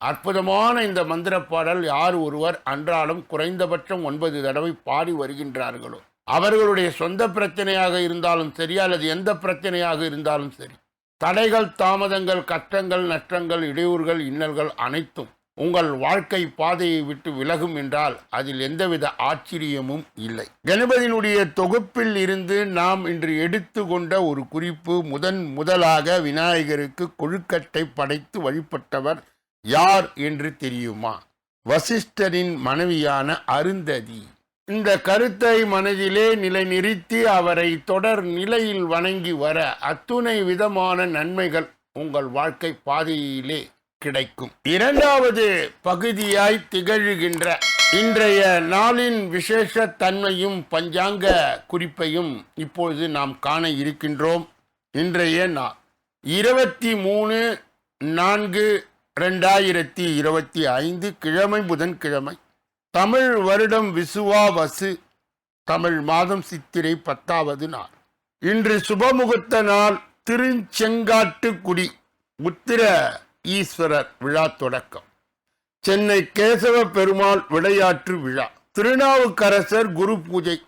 அற்புதமான இந்த மந்திர பாடல் யார் ஒருவர் அன்றாடம் குறைந்தபட்சம் ஒன்பது தடவை பாடி வருகின்றார்களோ அவர்களுடைய சொந்த பிரச்சனையாக இருந்தாலும் சரி அல்லது எந்த பிரச்சனையாக இருந்தாலும் சரி தடைகள் தாமதங்கள் கஷ்டங்கள் நஷ்டங்கள் இடையூறுகள் இன்னல்கள் அனைத்தும் உங்கள் வாழ்க்கை பாதையை விட்டு விலகும் என்றால் அதில் எந்தவித ஆச்சரியமும் இல்லை. கணபதியினுடைய தொகுப்பில் இருந்து நாம் இன்று எடுத்துக்கொண்ட ஒரு குறிப்பு முதன் முதலாக விநாயகருக்கு கொழுக்கட்டை படைத்து வழிபட்டவர் யார் என்று தெரியுமா? வசிஷ்டரின் மனைவியான அருந்ததி. இந்த கருத்தை மனதிலே நிலைநிறுத்தி அவரை தொடர் நிலையில் வணங்கி வர அத்துணை விதமான நன்மைகள் உங்கள் வாழ்க்கை பாதையிலே கிடைக்கும். இரண்டாவது பகுதியாய் திகழ்கின்ற இன்றைய நாளின் விசேஷ தன்மையும் பஞ்சாங்க குறிப்பையும் இப்பொழுது நாம் காண இருக்கின்றோம். இன்றைய நாள் இருபத்தி மூணு நான்கு ரெண்டாயிரத்தி இருபத்தி ஐந்து கிழமை புதன்கிழமை. தமிழ் வருடம் விசுவாவசு தமிழ் மாதம் சித்திரை பத்தாவது நாள். இன்று சுபமுகூர்த்த நாள் திருச்செங்காட்டுக்குடி உத்திர ஈஸ்வரர் விழா தொடக்கம். சென்னை கேசவ பெருமாள் விளையாட்டு விழா திருநாவுக்கரசர் குரு பூஜை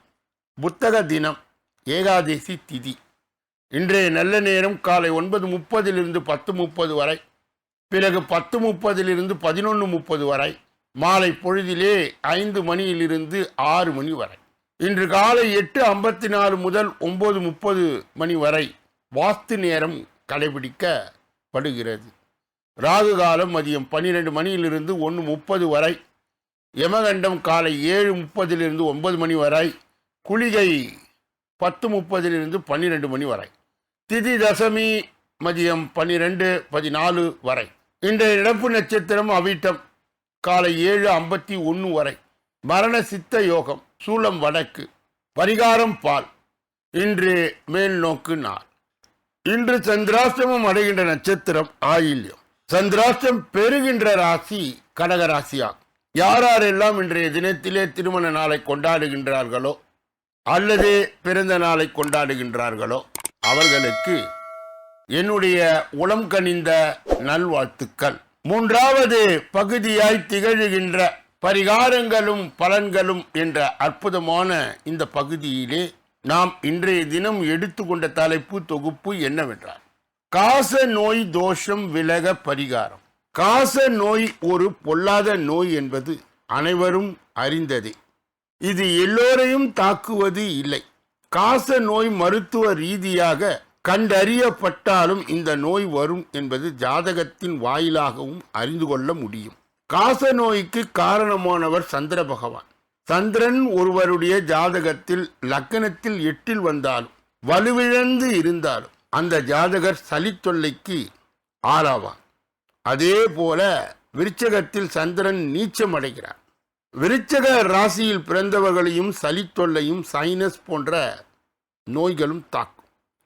புத்தக தினம் ஏகாதசி திதி. இன்றைய நல்ல நேரம் காலை ஒன்பது முப்பதிலிருந்து பத்து முப்பது வரை. பிறகு பத்து முப்பதிலிருந்து பதினொன்று முப்பது வரை மாலை பொழுதிலே ஐந்து மணியிலிருந்து ஆறு மணி வரை. இன்று காலை எட்டு ஐம்பத்தி நாலு முதல் ஒம்பது முப்பது மணி வரை வாஸ்து நேரம் கடைபிடிக்கப்படுகிறது. ராகு காலம் மதியம் பன்னிரெண்டு மணியிலிருந்து ஒன்று முப்பது வரை யமகண்டம் காலை ஏழு முப்பதிலிருந்து ஒன்பது மணி வரை குளிகை பத்து முப்பதிலிருந்து பன்னிரெண்டு மணி வரை. திதி தசமி மதியம் பன்னிரெண்டு பதினாலு வரை. இன்றைய இழப்பு நட்சத்திரம் அவிட்டம் காலை ஏழு ஐம்பத்தி ஒன்று வரை. மரண சித்த யோகம் சூலம் வடக்கு பரிகாரம் பால் இன்று மேல் நோக்கு நாள். இன்று சந்திராஷ்டமம் அடைகின்ற நட்சத்திரம் ஆயில்யம். சந்திராஷ்டம் பெறுகின்ற ராசி கடக ராசியாகும். யாரெல்லாம் இன்றைய தினத்திலே திருமண நாளை கொண்டாடுகின்றார்களோ அல்லது பிறந்த நாளை கொண்டாடுகின்றார்களோ அவர்களுக்கு என்னுடைய உளம் கனிந்த நல்வாழ்த்துக்கள். மூன்றாவது பகுதியாய் திகழ்கின்ற பரிகாரங்களும் பலன்களும் என்ற அற்புதமான இந்த பகுதியிலே நாம் இன்றைய தினம் எடுத்துக்கொண்ட தலைப்பு தொகுப்பு என்னவென்றால் காச நோய் தோஷம் விலக பரிகாரம். காச நோய் ஒரு பொல்லாத நோய் என்பது அனைவரும் அறிந்ததே. இது எல்லோரையும் தாக்குவது இல்லை. காச நோய் மருத்துவ ரீதியாக கண்டறியப்பட்டாலும் இந்த நோய் வரும் என்பது ஜாதகத்தின் வாயிலாகவும் அறிந்து கொள்ள முடியும். காச நோய்க்கு காரணமானவர் சந்திர பகவான். சந்திரன் ஒருவருடைய ஜாதகத்தில் லக்கணத்தில் எட்டில் வந்தாலும் வலுவிழந்து இருந்தாலும் அந்த ஜாதகர் சளித்தொல்லைக்கு ஆளாவார். அதே போல விருச்சகத்தில் சந்திரன் நீச்சம் அடைகிறார். விருச்சக ராசியில் பிறந்தவர்களையும் சளித்தொல்லையும் சைனஸ் போன்ற நோய்களும் தாக்கும்.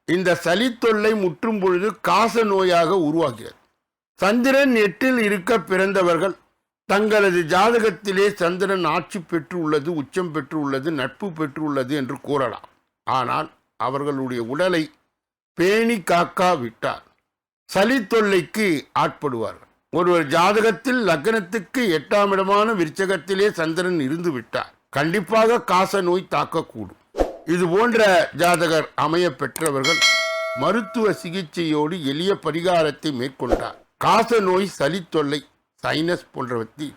இந்த சளித்தொல்லை முற்றும் பொழுது காச நோயாக உருவாகிறது. சந்திரன் எட்டில் இருக்க பிறந்தவர்கள் தங்களது ஜாதகத்திலே சந்திரன் ஆட்சி பெற்று உள்ளது உச்சம் பெற்று உள்ளது நட்பு பெற்று உள்ளது என்று கூறலாம். ஆனால் அவர்களுடைய உடலை பேணி காக்கா விட்டார். சளித்தொல்லைக்கு ஆட்படுவார்கள். ஒருவர் ஜாதகத்தில் லக்னத்துக்கு எட்டாம் இடமான விருச்சகத்திலே சந்திரன் இருந்து விட்டார். கண்டிப்பாக காச நோய் தாக்கக்கூடும். இது போன்ற ஜாதகர் அமைய பெற்றவர்கள் மருத்துவ சிகிச்சையோடு எளிய பரிகாரத்தை மேற்கொண்டார். காச நோய் சளித்தொல்லை சைனஸ் போன்றவற்றை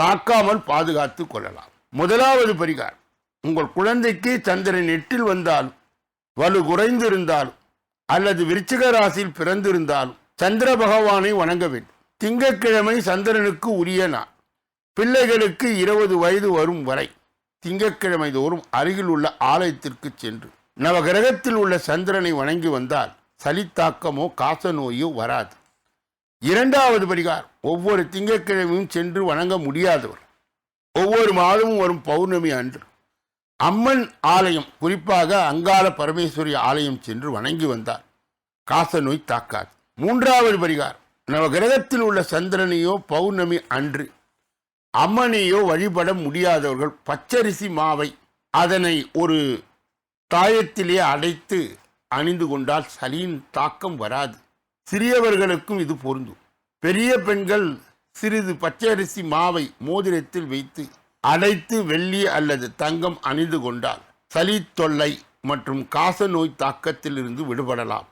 தாக்காமல் பாதுகாத்து கொள்ளலாம். முதலாவது பரிகாரம் உங்கள் குழந்தைக்கு சந்திரன் எட்டில் வந்தாலும் வலு குறைந்திருந்தாலும் அல்லது விருச்சிக ராசியில் பிறந்திருந்தாலும் சந்திர பகவானை வணங்க வேண்டும். திங்கட்கிழமை சந்திரனுக்கு உரிய நாள். பிள்ளைகளுக்கு இருபது வயது வரும் வரை திங்கட்கிழமை தோறும் அருகில் உள்ள ஆலயத்திற்கு சென்று நவகிரகத்தில் உள்ள சந்திரனை வணங்கி வந்தால் சளித்தாக்கமோ காச நோயோ வராது. இரண்டாவது பரிகாரம் ஒவ்வொரு திங்கட்கிழமையும் சென்று வணங்க முடியாதவர். ஒவ்வொரு மாதமும் வரும் பௌர்ணமி அன்று அம்மன் ஆலயம் குறிப்பாக அங்காள பரமேஸ்வரி ஆலயம் சென்று வணங்கி வந்தார் காச நோய் தாக்காது. மூன்றாவது பரிகாரம் நவ கிரகத்தில் உள்ள சந்திரனையோ பௌர்ணமி அன்று அம்மனையோ வழிபட முடியாதவர்கள் பச்சரிசி மாவை அதனை ஒரு தாயத்திலே அடைத்து அணிந்து கொண்டால் சளியின் தாக்கம் வராது. சிறியவர்களுக்கும் இது பொருந்தும். பெரிய பெண்கள் சிறிது பச்சரிசி மாவை மோதிரத்தில் வைத்து அடைத்து வெள்ளி அல்லது தங்கம் அணிந்து கொண்டால் சளி தொல்லை மற்றும் காச நோய் தாக்கத்திலிருந்து விடுபடலாம்.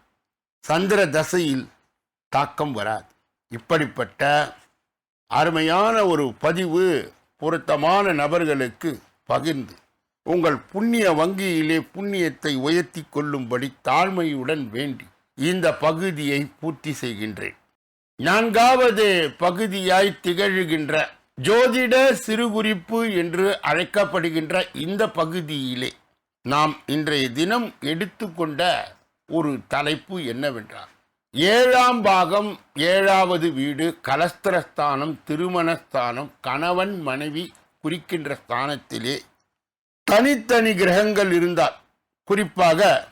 சந்திர தசையில் தாக்கம் வராது. இப்படிப்பட்ட அருமையான ஒரு பதிவு பொருத்தமான நபர்களுக்கு பகிர்ந்து உங்கள் புண்ணிய வங்கியிலே புண்ணியத்தை உயர்த்தி கொள்ளும்படி தாழ்மையுடன் வேண்டி இந்த பகுதியை பூர்த்தி செய்கின்றேன். நான்காவது பகுதியாய் திகழ்கின்ற ஜோதிட சிறுகுறிப்பு என்று அழைக்கப்படுகின்ற இந்த பகுதியிலே நாம் இன்றைய தினம் எடுத்துக்கொண்ட ஒரு தலைப்பு என்னவென்றால் ஏழாம் பாகம் ஏழாவது வீடு கலஸ்திரஸ்தானம் திருமணஸ்தானம் கணவன் மனைவி குறிக்கின்ற ஸ்தானத்திலே தனித்தனி கிரகங்கள் இருந்தால் குறிப்பாக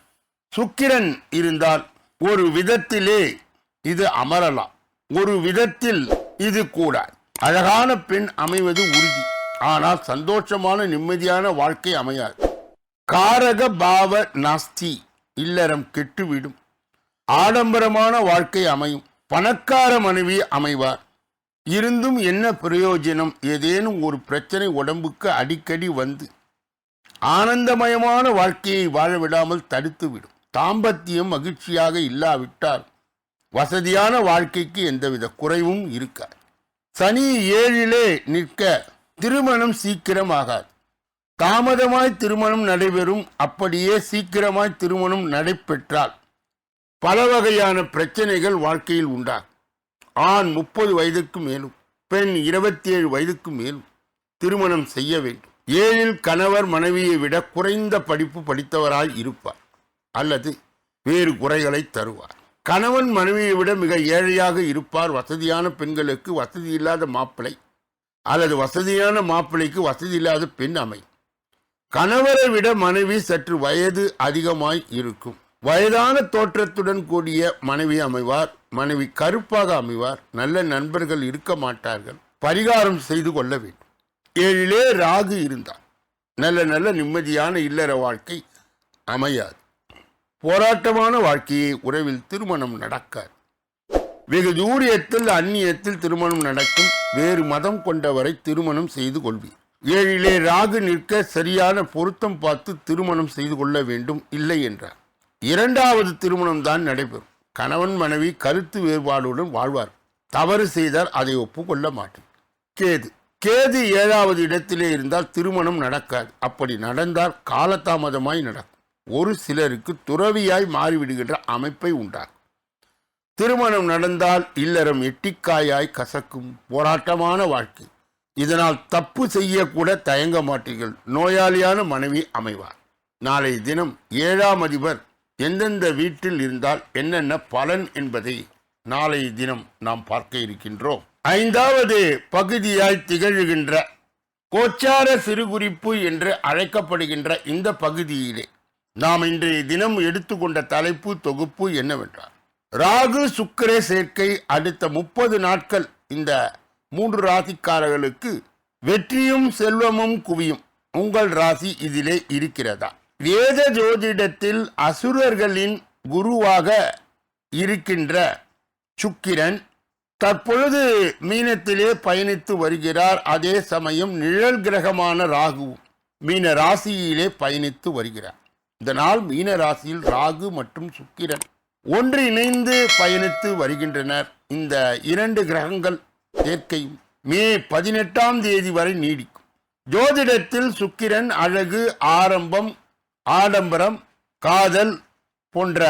சுக்கிரன் இருந்தால் ஒரு விதத்திலே இது அமரலாம். ஒரு விதத்தில் இது கூட அழகான பெண் அமைவது உறுதி. ஆனால் சந்தோஷமான நிம்மதியான வாழ்க்கை அமையாது. காரக பாவ நாஸ்தி இல்லறம் கெட்டுவிடும். ஆடம்பரமான வாழ்க்கை அமையும். பணக்கார மனைவி அமைவார். இருந்தும் என்ன பிரயோஜனம்? ஏதேனும் ஒரு பிரச்சனை உடம்புக்கு அடிக்கடி வந்து ஆனந்தமயமான வாழ்க்கையை வாழ விடாமல் தடுத்துவிடும். தாம்பத்தியம் மகிழ்ச்சியாக இல்லாவிட்டால் வசதியான வாழ்க்கைக்கு எந்தவித குறைவும் இருக்காது. சனி ஏழிலே நிற்க திருமணம் சீக்கிரம் ஆகாது தாமதமாய் திருமணம் நடைபெறும். அப்படியே சீக்கிரமாய் திருமணம் நடைபெற்றால் பல வகையான பிரச்சனைகள் வாழ்க்கையில் உண்டாகும் ஆண் முப்பது வயதுக்கு மேலும் பெண் இருபத்தி ஏழு வயதுக்கு மேலும் திருமணம் செய்ய வேண்டும். ஏழில் கணவர் மனைவியை விட குறைந்த படிப்பு படித்தவராய் இருப்பார் அல்லது வேறு குறைகளை தருவார். கணவன் மனைவியை விட மிக ஏழையாக இருப்பார். வசதியான பெண்களுக்கு வசதி இல்லாத மாப்பிளை அல்லது வசதியான மாப்பிளைக்கு வசதி இல்லாத பெண் அமை கணவரை விட மனைவி சற்று வயது அதிகமாய் இருக்கும். வயதான தோற்றத்துடன் கூடிய மனைவி அமைவார் மனைவி கருப்பாக அமைவார் நல்ல நண்பர்கள் இருக்க மாட்டார்கள். பரிகாரம் செய்து கொள்ள வேண்டும். ஏழிலே ராகு இருந்தார் நல்ல நல்ல நிம்மதியான இல்லற வாழ்க்கை அமையாது. போராட்டமான வாழ்க்கையை உறவில் திருமணம் நடக்காது. வெகு தூரியத்தில் அந்நியத்தில் திருமணம் நடக்கும். வேறு மதம் கொண்டவரை திருமணம் செய்து கொள்வீர். ஏழிலே ராகு நிற்க சரியான பொருத்தம் பார்த்து திருமணம் செய்து கொள்ள வேண்டும். இல்லை என்றார். இரண்டாவது திருமணம் தான் நடைபெறும். கணவன் மனைவி கருத்து வேறுபாடுடன் வாழ்வார். தவறு செய்தால் அதை ஒப்புக்கொள்ள மாட்டேன். கேது. கேது ஏழாவது இடத்திலே இருந்தால் திருமணம் நடக்காது. அப்படி நடந்தால் காலதாமதமாய் நடக்கும். ஒரு சிலருக்கு துறவியாய் மாறிவிடுகின்ற அமைப்பை உண்டாகும் திருமணம் நடந்தால் இல்லறம் எட்டிக்காயாய் கசக்கும் போராட்டமான வாழ்க்கை. இதனால் தப்பு செய்யக்கூட தயங்க மாட்டீர்கள். நோயாளியான மனைவி அமைவார். நாளை தினம் ஏழாம் அதிபர் எந்தெந்த வீட்டில் இருந்தால் என்னென்ன பலன் என்பதை நாளை தினம் நாம் பார்க்க இருக்கின்றோம். ஐந்தாவது பகுதியாய் திகழ்கின்ற கோச்சார சிறுகுறிப்பு என்று அழைக்கப்படுகின்ற இந்த பகுதியிலே நாம் இன்றைய தினம் எடுத்துக்கொண்ட தலைப்பு தொகுப்பு என்னவென்றால் ராகு சுக்கரே சேர்க்கை அடுத்த முப்பது நாட்கள் இந்த மூன்று ராசிக்காரர்களுக்கு வெற்றியும் செல்வமும் குவியும். உங்கள் ராசி இதிலே இருக்கிறதா? வேத ஜோதிடத்தில் அசுரர்களின் குருவாக இருக்கின்ற சுக்கிரன் தற்பொழுது மீனத்திலே பயணித்து வருகிறார். அதே சமயம் நிழல் கிரகமான ராகு மீன ராசியிலே பயணித்து வருகிறார். இதனால் மீன ராசியில் ராகு மற்றும் சுக்கிரன் ஒன்றிணைந்து பயணித்து வருகின்றனர். இந்த இரண்டு கிரகங்கள் சேர்க்கையும் மே பதினெட்டாம் தேதி வரை நீடிக்கும். ஜோதிடத்தில் சுக்கிரன் அழகு ஆரம்பம் ஆடம்பரம் காதல் போன்ற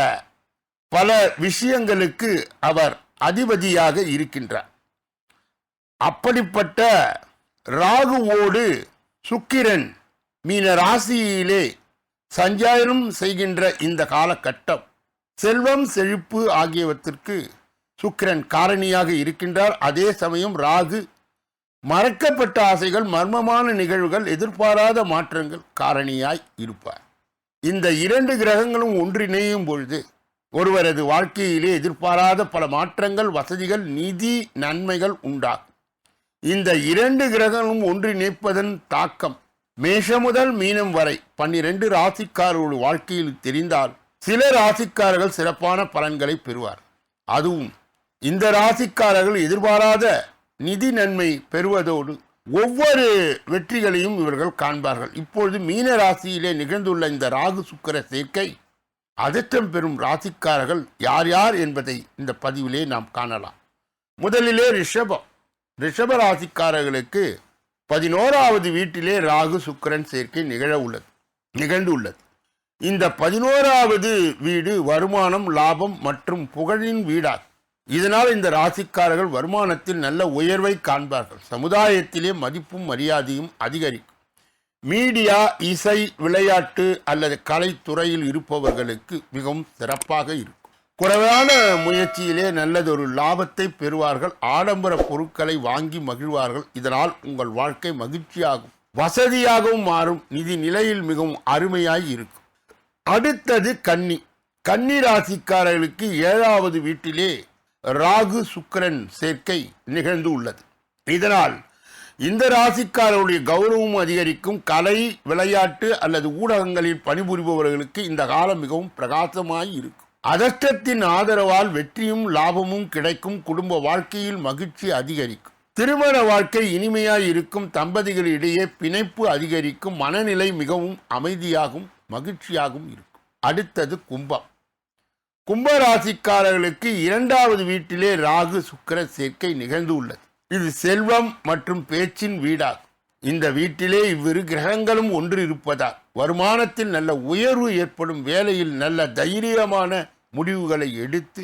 பல விஷயங்களுக்கு அவர் அதிபதியாக இருக்கின்றார். அப்படிப்பட்ட ராகுவோடு சுக்கிரன் மீன ராசியிலே சஞ்சாரம் செய்கின்ற இந்த காலகட்டம் செல்வம் செழிப்பு ஆகியவற்றிற்கு சுக்கிரன் காரணியாக இருக்கின்றார். அதே சமயம் ராகு மறக்கப்பட்ட ஆசைகள் மர்மமான நிகழ்வுகள் எதிர்பாராத மாற்றங்கள் காரணியாய் இருப்பார். இந்த இரண்டு கிரகங்களும் ஒன்றிணையும் பொழுது ஒருவரது வாழ்க்கையிலே எதிர்பாராத பல மாற்றங்கள் வசதிகள் நிதி நன்மைகள் உண்டாகும். இந்த இரண்டு கிரகங்களும் ஒன்றிணைப்பதன் தாக்கம் மேஷம் முதல் மீனம் வரை பன்னிரண்டு ராசிக்காரர்கள் வாழ்க்கையில் தெரிந்தால் சில ராசிக்காரர்கள் சிறப்பான பலன்களை பெறுவார். அதுவும் இந்த ராசிக்காரர்கள் எதிர்பாராத நிதி நன்மை பெறுவதோடு ஒவ்வொரு வெற்றிகளையும் இவர்கள் காண்பார்கள். இப்பொழுது மீன ராசியிலே நிகழ்ந்துள்ள இந்த ராகு சுக்கர சேர்க்கை அதிர்ஷ்டம் பெறும் ராசிக்காரர்கள் யார் யார் என்பதை இந்த பதிவிலே நாம் காணலாம். முதலிலே ரிஷபம். ரிஷப ராசிக்காரர்களுக்கு பதினோராவது வீட்டிலே ராகு சுக்கரன் சேர்க்கை நிகழ உள்ளது நிகழ்ந்துள்ளது. இந்த பதினோராவது வீடு வருமானம் லாபம் மற்றும் புகழின் வீடாகும். இதனால் இந்த ராசிக்காரர்கள் வருமானத்தில் நல்ல உயர்வை காண்பார்கள். சமுதாயத்திலே மதிப்பும் மரியாதையும் அதிகரிக்கும். மீடியா இசை விளையாட்டு அல்லது கலைத்துறையில் இருப்பவர்களுக்கு மிகவும் சிறப்பாக இருக்கும். குறைவான முயற்சியிலே நல்லதொரு லாபத்தை பெறுவார்கள். ஆடம்பர பொருட்களை வாங்கி மகிழ்வார்கள். இதனால் உங்கள் வாழ்க்கை மகிழ்ச்சியாகும். வசதியாகவும் மாறும். நிதி நிலையில் மிகவும் அருமையாய் இருக்கும். அடுத்தது கன்னி. கன்னி ராசிக்காரர்களுக்கு ஏழாவது வீட்டிலே ராகு சுக்கரன் சேர்க்கை நிகழ்ந்து உள்ளது. இதனால் இந்த ராசிக்காரருடைய கௌரவம் அதிகரிக்கும். கலை விளையாட்டு அல்லது ஊடகங்களில் பணிபுரிபவர்களுக்கு இந்த காலம் மிகவும் பிரகாசமாய் இருக்கும். அதஷ்டத்தின் ஆதரவால் வெற்றியும் லாபமும் கிடைக்கும். குடும்ப வாழ்க்கையில் மகிழ்ச்சி அதிகரிக்கும். திருமண வாழ்க்கை இனிமையாய் இருக்கும். தம்பதிகளிடையே பிணைப்பு அதிகரிக்கும். மனநிலை மிகவும் அமைதியாகும் மகிழ்ச்சியாகவும் இருக்கும். அடுத்தது கும்பம். கும்பராசிக்காரர்களுக்கு இரண்டாவது வீட்டிலே ராகு சுக்கிர சேர்க்கை நிகழ்ந்து உள்ளது. இது செல்வம் மற்றும் பேச்சின் வீடாகும். இந்த வீட்டிலே இவ்விரு கிரகங்களும் ஒன்று இருப்பதால் வருமானத்தில் நல்ல உயர்வு ஏற்படும் வேலையில் நல்ல தைரியமான முடிவுகளை எடுத்து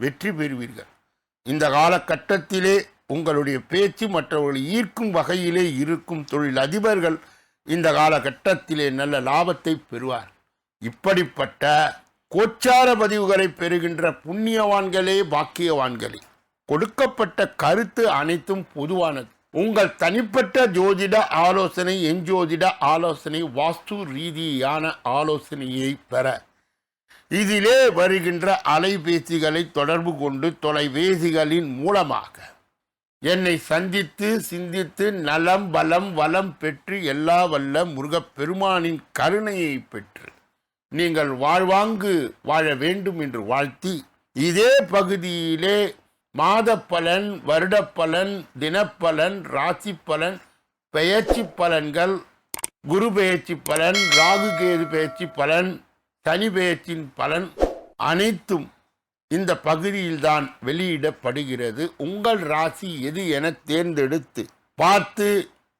வெற்றி பெறுவீர்கள். இந்த காலகட்டத்திலே உங்களுடைய பேச்சு மற்றவர்களை ஈர்க்கும் வகையிலே இருக்கும் தொழில் அதிபர்கள் இந்த காலகட்டத்திலே நல்ல லாபத்தை பெறுவார் இப்படிப்பட்ட கோச்சார பதிவுகளை பெறுகின்ற புண்ணியவான்களே பாக்கியவான்களே. கொடுக்கப்பட்ட கருத்து அனைத்தும் பொதுவானது. உங்கள் தனிப்பட்ட ஜோதிட ஆலோசனை எஞ்சோதிட ஆலோசனை வாஸ்து ரீதியான ஆலோசனையை பெற. இதிலே வருகின்ற அலைபேசிகளை தொடர்பு கொண்டு தொலைபேசிகளின் மூலமாக என்னை சந்தித்து சிந்தித்து நலம் பலம் வளம் பெற்று எல்லா வல்ல முருகப்பெருமானின் கருணையை பெற்று நீங்கள் வாழ்வாங்கு வாழ வேண்டும் என்று வாழ்த்தி இதே பகுதியிலே மாத பலன் வருடப்பலன் தினப்பலன் ராசி பலன் பெயர்ச்சி பலன்கள் குரு பெயர்ச்சி பலன் ராகு கேது பெயர்ச்சி பலன் சனி பெயர்ச்சியின் பலன் அனைத்தும் இந்த பகுதியில்தான் வெளியிடப்படுகிறது. உங்கள் ராசி எது என தேர்ந்தெடுத்து பார்த்து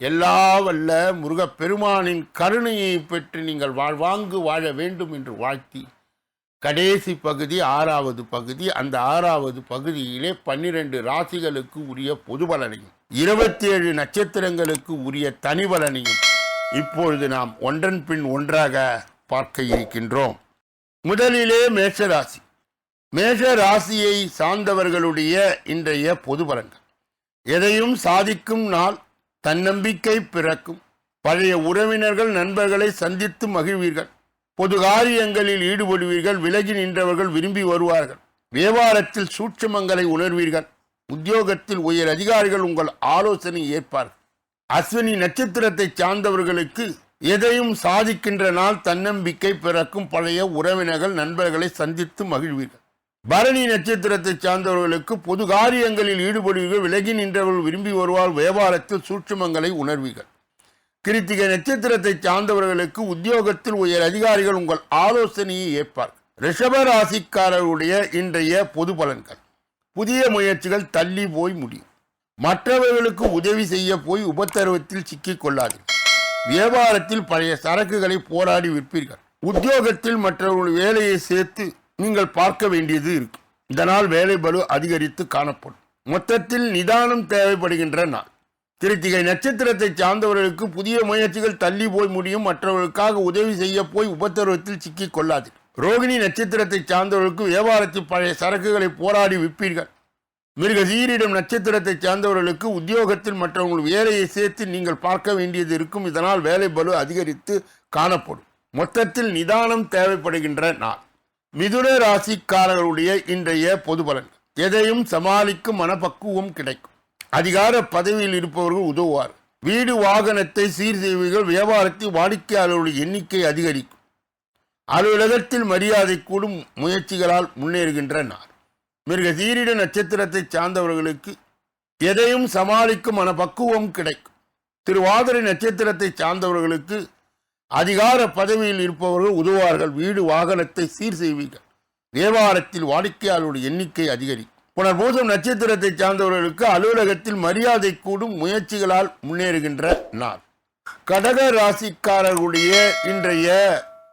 எல்லா வல்ல முருகப்பெருமானின் கருணையை பெற்று நீங்கள் வாழ்வாங்கு வாழ வேண்டும் என்று வாழ்த்தி கடைசி பகுதி ஆறாவது பகுதி அந்த ஆறாவது பகுதியிலே பன்னிரண்டு ராசிகளுக்கு உரிய பொது பலனையும் இருபத்தி ஏழு நட்சத்திரங்களுக்கு உரிய தனி பலனையும் இப்பொழுது நாம் ஒன்றன் பின் ஒன்றாக பார்க்க இருக்கின்றோம். முதலிலே மேஷராசி மேஷ ராசியை சார்ந்தவர்களுடைய இன்றைய பொது பலன்கள். எதையும் சாதிக்கும் நாள் தன்னம்பிக்கை பிறக்கும். பழைய உறவினர்கள் நண்பர்களை சந்தித்து மகிழ்வீர்கள். பொது காரியங்களில் ஈடுபடுவீர்கள். விலகி நின்றவர்கள் விரும்பி வருவார்கள். வியாபாரத்தில் சூட்சமங்களை உணர்வீர்கள். உத்தியோகத்தில் உயர் அதிகாரிகள் உங்கள் ஆலோசனை ஏற்பார்கள். அஸ்வினி நட்சத்திரத்தை சார்ந்தவர்களுக்கு எதையும் சாதிக்கின்ற நாள் தன்னம்பிக்கை பிறக்கும். பழைய உறவினர்கள் நண்பர்களை சந்தித்து மகிழ்வீர்கள். பரணி நட்சத்திரத்தை சார்ந்தவர்களுக்கு பொது காரியங்களில் ஈடுபடுவீர்கள். விலகி நின்றவர்கள் விரும்பி வருவார். வியாபாரத்தில் சூட்சுமங்களை உணர்வீர்கள். கிருத்திகை நட்சத்திரத்தை சார்ந்தவர்களுக்கு உத்தியோகத்தில் உயர் அதிகாரிகள் உங்கள் ஆலோசனையை ஏற்பார். ரிஷப ராசிக்காரருடைய இன்றைய பொது பலன்கள். புதிய முயற்சிகள் தள்ளி போய் முடியும். மற்றவர்களுக்கு உதவி செய்ய போய் உபத்தரவத்தில் சிக்கிக் கொள்ளாதீர்கள். வியாபாரத்தில் பழைய சரக்குகளை போராடி விற்பீர்கள். உத்தியோகத்தில் மற்றவர்கள் வேலையை சேர்த்து நீங்கள் பார்க்க வேண்டியது இருக்கு. இதனால் வேலை பலு அதிகரித்து காணப்படும். மொத்தத்தில் நிதானம் தேவைப்படுகின்ற நாள். திருத்திகை நட்சத்திரத்தை சார்ந்தவர்களுக்கு புதிய முயற்சிகள் தள்ளி போய் முடியும். மற்றவர்களுக்காக உதவி செய்ய போய் உபத்திரவத்தில் சிக்கிக் கொள்ளாது ரோகிணி நட்சத்திரத்தை சார்ந்தவர்களுக்கு வியாபாரத்தில் பழைய சரக்குகளை போராடி விற்பீர்கள். மிருக சீரிடம் நட்சத்திரத்தை சார்ந்தவர்களுக்கு உத்தியோகத்தில் மற்றவங்கள் வேலையை சேர்த்து நீங்கள் பார்க்க வேண்டியது இருக்கும். இதனால் வேலை பலு அதிகரித்து காணப்படும். மொத்தத்தில் நிதானம் தேவைப்படுகின்ற நாள். மிதுன ராசிக்காரர்களுடைய இன்றைய பொது பலன். எதையும் சமாளிக்கும் மனப்பக்குவம் கிடைக்கும். அதிகார பதவியில் இருப்பவர்கள் உதவுவார். வீடு வாகனத்தை சீர் செய்வீர்கள் வியாபாரத்தில் வாடிக்கையாளர்களுடைய எண்ணிக்கை அதிகரிக்கும். அலுவலகத்தில் மரியாதை கூடும் முயற்சிகளால் முன்னேறுகின்ற நார் மிருக சீரிட நட்சத்திரத்தை சார்ந்தவர்களுக்கு எதையும் சமாளிக்கும் மனப்பக்குவம் கிடைக்கும். திருவாதிரை நட்சத்திரத்தை சார்ந்தவர்களுக்கு அதிகார பதவியில் இருப்பவர்கள் உதவுவார்கள். வீடு வாகனத்தை சீர் செய்வீர்கள். வியாபாரத்தில் வாடிக்கையாளருடைய எண்ணிக்கை அதிகரிக்கும். புனர்பூசம் நட்சத்திரத்தை சார்ந்தவர்களுக்கு அலுவலகத்தில் மரியாதை கூடும் முயற்சிகளால் முன்னேறுகின்ற நாள். கடக ராசிக்காரர்களுடைய இன்றைய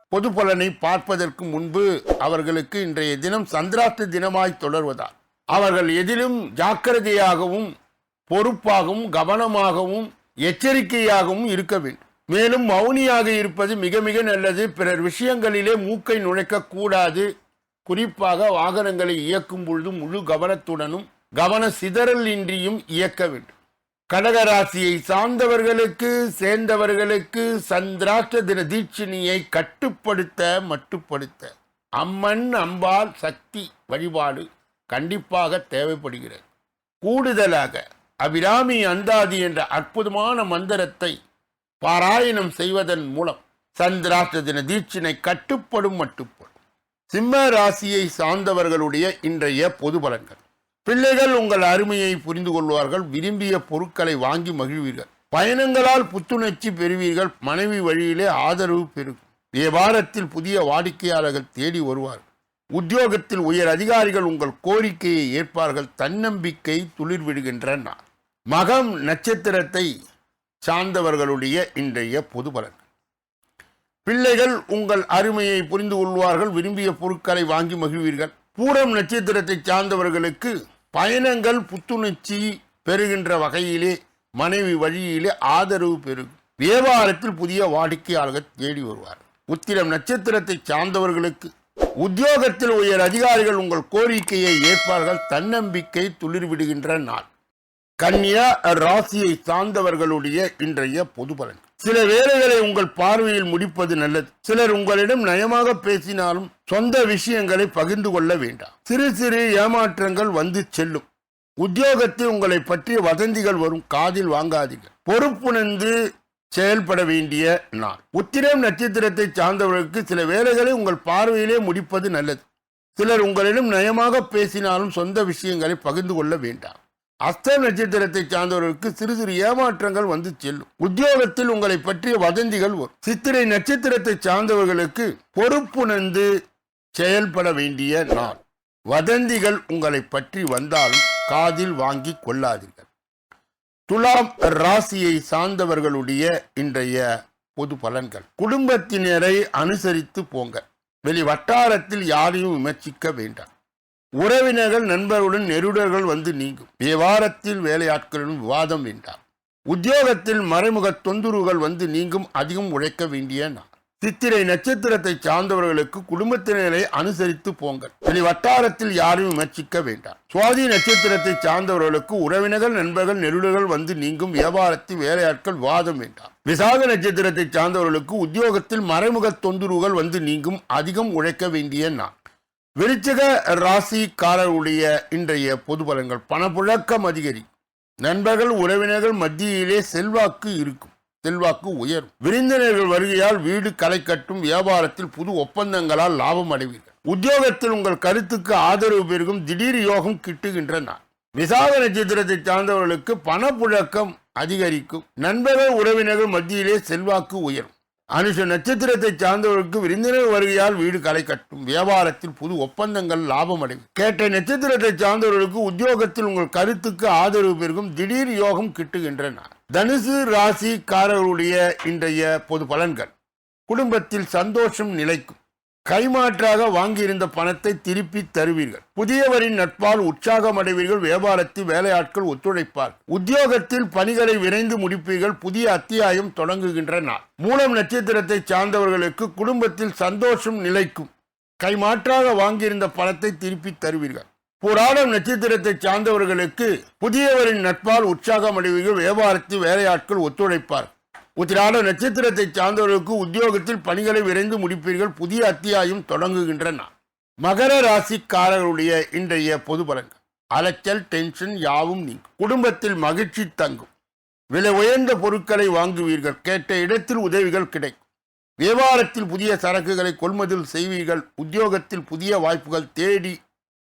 பொது பலனை பார்ப்பதற்கு முன்பு அவர்களுக்கு இன்றைய தினம் சந்திராஷ்ட தினமாய் தொடர்வதால் அவர்கள் எதிலும் ஜாக்கிரதையாகவும் பொறுப்பாகவும் கவனமாகவும் எச்சரிக்கையாகவும் இருக்க வேண்டும். மேலும் மௌனியாக இருப்பது மிக மிக நல்லது. பிறர் விஷயங்களிலே மூக்கை நுழைக்க கூடாது. குறிப்பாக வாகனங்களை இயக்கும் பொழுது முழு கவனத்துடனும் கவன சிதறல் இன்றியும் இயக்க வேண்டும். கடகராசியை சார்ந்தவர்களுக்கு சேர்ந்தவர்களுக்கு சந்திராஷ்ட தின தீட்சிணியை கட்டுப்படுத்த மட்டுப்படுத்த. அம்மன் அம்பாள் சக்தி வழிபாடு கண்டிப்பாக தேவைப்படுகிறது. கூடுதலாக அபிராமி அந்தாதி என்ற அற்புதமான மந்திரத்தை பாராயணம் செய்வதன் மூலம் சந்திராஷ்ட தின தீட்சினை கட்டுப்படும் மட்டுப்படும். சிம்ம ராசியை சார்ந்தவர்களுடைய இன்றைய பொது பலன்கள். பிள்ளைகள் உங்கள் அருமையை புரிந்து கொள்வார்கள் விரும்பிய பொருட்களை வாங்கி மகிழ்வீர்கள். பயணங்களால் புத்துணர்ச்சி பெறுவீர்கள் மனைவி வழியிலே ஆதரவு பெருகும் வியாபாரத்தில் புதிய வாடிக்கையாளர்கள் தேடி வருவார்கள் உத்தியோகத்தில் உயர் அதிகாரிகள் உங்கள் கோரிக்கையை ஏற்பார்கள் தன்னம்பிக்கை துளிர்விடுகின்ற நாள் மகம் நட்சத்திரத்தை சார்ந்தவர்களுடைய இன்றைய பொது பலன். பிள்ளைகள் உங்கள் அருமையை புரிந்து கொள்வார்கள் விரும்பிய பொருட்களை வாங்கி மகிழ்வீர்கள். பூரம் நட்சத்திரத்தை சார்ந்தவர்களுக்கு பயணங்கள் புத்துணர்ச்சி பெறுகின்ற வகையிலே மனைவி வழியிலே ஆதரவு பெருகும் வியாபாரத்தில் புதிய வாடிக்கையாளர்கள் தேடி வருவார். உத்திரம் நட்சத்திரத்தை சார்ந்தவர்களுக்கு உத்தியோகத்தில் உயர் அதிகாரிகள் உங்கள் கோரிக்கையை ஏற்பார்கள் தன்னம்பிக்கை துளிர்விடுகின்ற நாள். கன்னியா ராசியை சார்ந்தவர்களுடைய இன்றைய பொது பலன். சில வேலைகளை உங்கள் பார்வையில் முடிப்பது நல்லது. சிலர் உங்களிடம் நயமாக பேசினாலும் சொந்த விஷயங்களை பகிர்ந்து கொள்ள வேண்டாம். சிறு சிறு ஏமாற்றங்கள் வந்து செல்லும். உத்தியோகத்தில் உங்களை பற்றிய வதந்திகள் வரும். காதில் வாங்காதீர்கள். பொறுப்புணர்ந்து செயல்பட வேண்டிய நாள். உத்திரம் நட்சத்திரத்தை சார்ந்தவர்களுக்கு சில வேலைகளை உங்கள் பார்வையிலே முடிப்பது நல்லது. சிலர் உங்களிடம் நயமாக பேசினாலும் சொந்த விஷயங்களை பகிர்ந்து கொள்ள வேண்டாம். அஸ்த நட்சத்திரத்தை சார்ந்தவர்களுக்கு சிறு சிறு ஏமாற்றங்கள் வந்து செல்லும். உத்தியோகத்தில் உங்களை பற்றிய வதந்திகள் வரும். சித்திரை நட்சத்திரத்தை சார்ந்தவர்களுக்கு பொறுப்புணர்ந்து செயல்பட வேண்டிய நாள். வதந்திகள் உங்களை பற்றி வந்தாலும் காதில் வாங்கி கொள்ளாதீர்கள். துலாம் ராசியை சார்ந்தவர்களுடைய இன்றைய பொது பலன்கள். குடும்பத்தினரை அனுசரித்து போங்க. வெளி வட்டாரத்தில் யாரையும் விமர்சிக்க வேண்டாம். உறவினர்கள் நண்பர்களுடன் நெருடர்கள் வந்து நீங்கும். வியாபாரத்தில் வேலையாட்களுடன் விவாதம் வேண்டாம் உத்தியோகத்தில் மறைமுக தொந்தரவுகள் வந்து நீங்கும் அதிகம் உழைக்க வேண்டிய நான் சித்திரை நட்சத்திரத்தை சார்ந்தவர்களுக்கு குடும்பத்தினரை அனுசரித்து போங்கள். வெளி வட்டாரத்தில் யாரும் விமர்சிக்க வேண்டாம். சுவாதி நட்சத்திரத்தை சார்ந்தவர்களுக்கு உறவினர்கள் நண்பர்கள் நெருடர்கள் வந்து நீங்கும் வியாபாரத்தில் வேலையாட்கள் விவாதம் வேண்டாம் விசாக நட்சத்திரத்தை சார்ந்தவர்களுக்கு உத்தியோகத்தில் மறைமுக தொந்தரவுகள் வந்து நீங்கும் அதிகம் உழைக்க வேண்டிய நான் விருச்சிக ராசிக்காரருடைய இன்றைய பொது பலன்கள். பணப்புழக்கம் அதிகரிக்கும். நண்பர்கள் உறவினர்கள் மத்தியிலே செல்வாக்கு இருக்கும். செல்வாக்கு உயரும். விருந்தினர்கள் வருகையால் வீடு களை கட்டும் வியாபாரத்தில் புது ஒப்பந்தங்களால் லாபம் அடைவீர்கள். உத்தியோகத்தில் உங்கள் கருத்துக்கு ஆதரவு பெருகும். திடீர் யோகம் கிட்டுகின்ற நாள் விசாக நட்சத்திரத்தை சார்ந்தவர்களுக்கு பணப்புழக்கம் அதிகரிக்கும். நண்பர்கள் உறவினர்கள் மத்தியிலே செல்வாக்கு உயரும். அனுஷ நட்சத்திரத்தை சார்ந்தவர்களுக்கு விருந்தினர் வருகையால் வீடு களை கட்டும். வியாபாரத்தில் புது ஒப்பந்தங்கள் லாபம் அடையும் கேட்ட நட்சத்திரத்தை சார்ந்தவர்களுக்கு உத்தியோகத்தில் உங்கள் கருத்துக்கு ஆதரவு பெருகும். திடீர் யோகம் கிட்டுகின்றன. தனுசு ராசிக்காரர்களுடைய இன்றைய பொது பலன்கள். குடும்பத்தில் சந்தோஷம் நிலைக்கும். கைமாற்றாக வாங்கியிருந்த பணத்தை திருப்பி தருவீர்கள். புதியவரின் நட்பால் உற்சாகம் அடைவீர்கள் வியாபாரத்தில் வேலையாட்கள் ஒத்துழைப்பார். உத்தியோகத்தில் பணிகளை விரைந்து முடிப்பீர்கள். புதிய அத்தியாயம் தொடங்குகின்ற நாள். மூலம் நட்சத்திரத்தை சார்ந்தவர்களுக்கு குடும்பத்தில் சந்தோஷம் நிலைக்கும். கைமாற்றாக வாங்கியிருந்த பணத்தை திருப்பி தருவீர்கள். புராணம் நட்சத்திரத்தை சார்ந்தவர்களுக்கு புதியவரின் நட்பால் உற்சாகம் அடைவீர்கள் வியாபாரத்தில் வேலையாட்கள் ஒத்துழைப்பார். உத்திராட நட்சத்திரத்தை சார்ந்தவர்களுக்கு உத்தியோகத்தில் பணிகளை விரைந்து முடிப்பீர்கள். புதிய அத்தியாயம் தொடங்குகின்றன. மகர ராசிக்காரர்களுடைய இன்றைய பொது பலன்கள். அலைச்சல் டென்ஷன் யாவும் நீங்கும். குடும்பத்தில் மகிழ்ச்சி தங்கும். விலை உயர்ந்த பொருட்களை வாங்குவீர்கள். கேட்ட இடத்தில் உதவிகள் கிடைக்கும். வியாபாரத்தில் புதிய சரக்குகளை கொள்முதல் செய்வீர்கள். உத்தியோகத்தில் புதிய வாய்ப்புகள் தேடி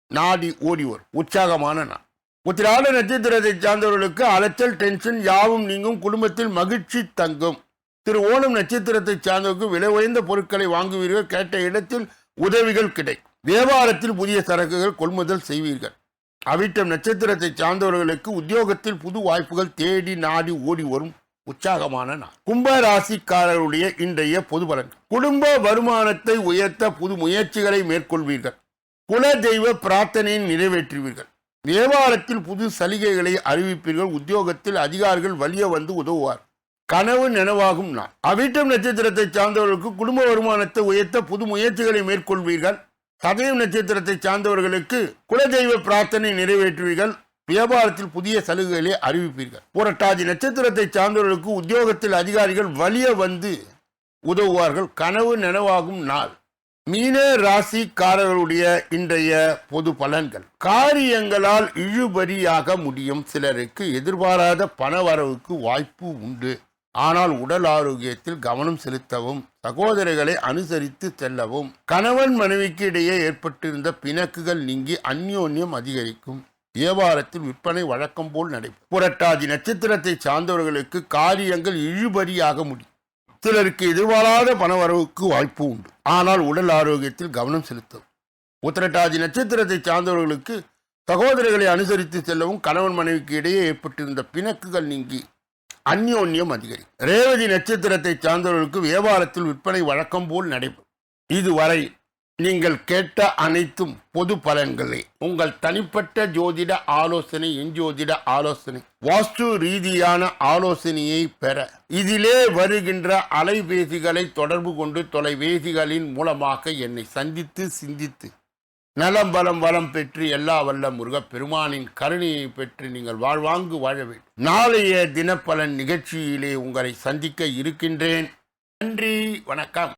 நாடி ஓடி வரும். உற்சாகமான நாள். உத்திராட நட்சத்திரத்தை சார்ந்தவர்களுக்கு அலைச்சல் டென்ஷன் யாவும் நீங்கும் குடும்பத்தில் மகிழ்ச்சி தங்கும். திரு ஓணம் நட்சத்திரத்தை சார்ந்தவருக்கு விலை உயர்ந்த பொருட்களை வாங்குவீர்கள். கேட்ட இடத்தில் உதவிகள் கிடைக்கும். வியாபாரத்தில் புதிய சரக்குகள் கொள்முதல் செய்வீர்கள். அவிட்டம் நட்சத்திரத்தை சார்ந்தவர்களுக்கு உத்தியோகத்தில் புது வாய்ப்புகள் தேடி நாடி ஓடி வரும் உற்சாகமான நாள். கும்ப ராசிக்காரருடைய இன்றைய பொது பலன். குடும்ப வருமானத்தை உயர்த்த புது முயற்சிகளை மேற்கொள்வீர்கள். குல தெய்வ பிரார்த்தனையை நிறைவேற்றுவீர்கள். வியாபாரத்தில் புது சலுகைகளை அறிவிப்பீர்கள். உத்தியோகத்தில் அதிகாரிகள் வலிய வந்து உதவுவார். கனவு நினைவாகும் நாள். அவிட்டம் நட்சத்திரத்தை சார்ந்தவர்களுக்கு குடும்ப வருமானத்தை உயர்த்த புது முயற்சிகளை மேற்கொள்வீர்கள். சதயம் நட்சத்திரத்தை சார்ந்தவர்களுக்கு குலதெய்வ பிரார்த்தனை நிறைவேற்றுவீர்கள். வியாபாரத்தில் புதிய சலுகைகளை அறிவிப்பீர்கள். புரட்டாதி நட்சத்திரத்தை சார்ந்தவர்களுக்கு உத்தியோகத்தில் அதிகாரிகள் வலிய வந்து உதவுவார்கள். கனவு நினைவாகும் நாள். மீன ராசிக்காரர்களுடைய இன்றைய பொது பலன்கள். காரியங்களால் இழுபறியாக முடியும் சிலருக்கு எதிர்பாராத பணவரவுக்கு வாய்ப்பு உண்டு. ஆனால் உடல் ஆரோக்கியத்தில் கவனம் செலுத்தவும் சகோதரிகளை அனுசரித்து செல்லவும் கணவன் மனைவிக்கு இடையே ஏற்பட்டிருந்த பிணக்குகள் நீங்கி அந்யோன்யம் அதிகரிக்கும். வியாபாரத்தில் விற்பனை வழக்கம் போல் நடைபெறும். புரட்டாதி நட்சத்திரத்தை சார்ந்தவர்களுக்கு காரியங்கள் இழுபறியாக முடியும். சிலருக்கு எதிர்பாராத பணவரவுக்கு வாய்ப்பு உண்டு. ஆனால் உடல் ஆரோக்கியத்தில் கவனம் செலுத்தவும் உத்திரட்டாதி நட்சத்திரத்தை சார்ந்தவர்களுக்கு சகோதரிகளை அனுசரித்து செல்லவும் கணவன் மனைவிக்கு இடையே ஏற்பட்டிருந்த பிணக்குகள் நீங்கி அந்யோன்யம் அதிகரிக்கும். ரேவதி நட்சத்திரத்தை சார்ந்தவர்களுக்கு வியாபாரத்தில் விற்பனை வழக்கம் போல் நடைபெறும். இதுவரை நீங்கள் கேட்ட அனைத்தும் பொது பலன்களே. உங்கள் தனிப்பட்ட ஜோதிட ஆலோசனை எஞ்சோதிட ஆலோசனை. வாஸ்து ரீதியான ஆலோசனையை பெற. இதிலே வருகின்ற அலைபேசிகளை தொடர்பு கொண்டு தொலைபேசிகளின் மூலமாக என்னை சந்தித்து சிந்தித்து. நலம் பலம் வளம் பெற்று எல்லா வல்ல முருகப் பெருமானின் கருணையை பெற்று நீங்கள் வாழ்வாங்கு வாழ வேண்டும். நாளைய தினப்பலன் நிகழ்ச்சியிலே உங்களை சந்திக்க இருக்கின்றேன். நன்றி வணக்கம்.